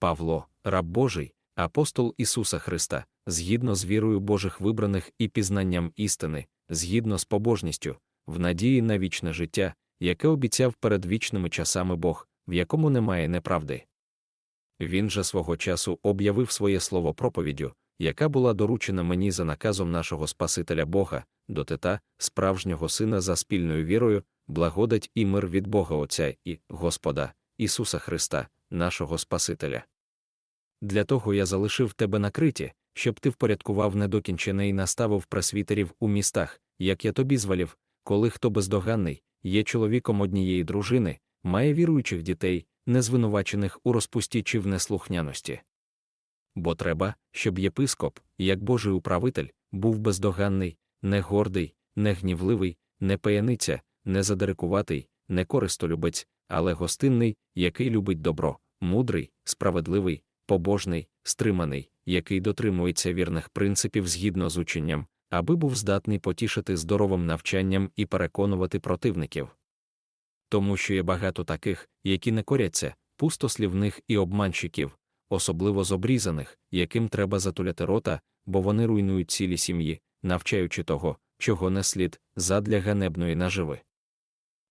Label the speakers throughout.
Speaker 1: Павло, раб Божий, апостол Ісуса Христа, згідно з вірою Божих вибраних і пізнанням істини, згідно з побожністю, в надії на вічне життя, яке обіцяв перед вічними часами Бог, в якому немає неправди. Він же свого часу об'явив своє слово проповіддю, яка була доручена мені за наказом нашого Спасителя Бога, до Тита, справжнього Сина за спільною вірою, благодать і мир від Бога Отця і Господа, Ісуса Христа, нашого Спасителя. Для того я залишив тебе на криті, щоб ти впорядкував недокінчене і наставив пресвітерів у містах, як я тобі звалів, коли хто бездоганний, є чоловіком однієї дружини, має віруючих дітей, не звинувачених у розпусті чи в неслухняності. Бо треба, щоб єпископ, як Божий управитель, був бездоганний, не гордий, не гнівливий, не пияниця, не задирикуватий, не користолюбець, але гостинний, який любить добро, мудрий, справедливий, побожний, стриманий, який дотримується вірних принципів згідно з ученням, аби був здатний потішити здоровим навчанням і переконувати противників. Тому що є багато таких, які не коряться, пустослівних і обманщиків, особливо з обрізаних, яким треба затуляти рота, бо вони руйнують цілі сім'ї, навчаючи того, чого не слід, задля ганебної наживи.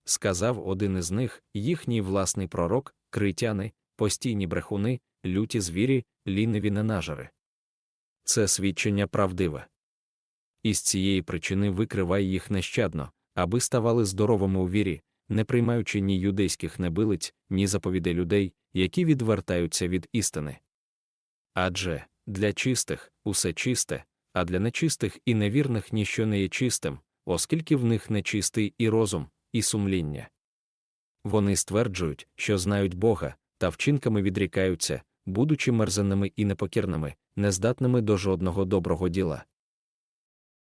Speaker 1: Сказав один із них, їхній власний пророк, критяни, постійні брехуни, люті звірі, ліниві ненажери. Це свідчення правдиве. Із цієї причини викривай їх нещадно, аби ставали здоровими у вірі, не приймаючи ні юдейських небилиць, ні заповідей людей, які відвертаються від істини. Адже для чистих усе чисте, а для нечистих і невірних ніщо не є чистим, оскільки в них нечистий і розум, і сумління. Вони стверджують, що знають Бога, та вчинками відрікаються, будучи мерзаними і непокірними, нездатними до жодного доброго діла.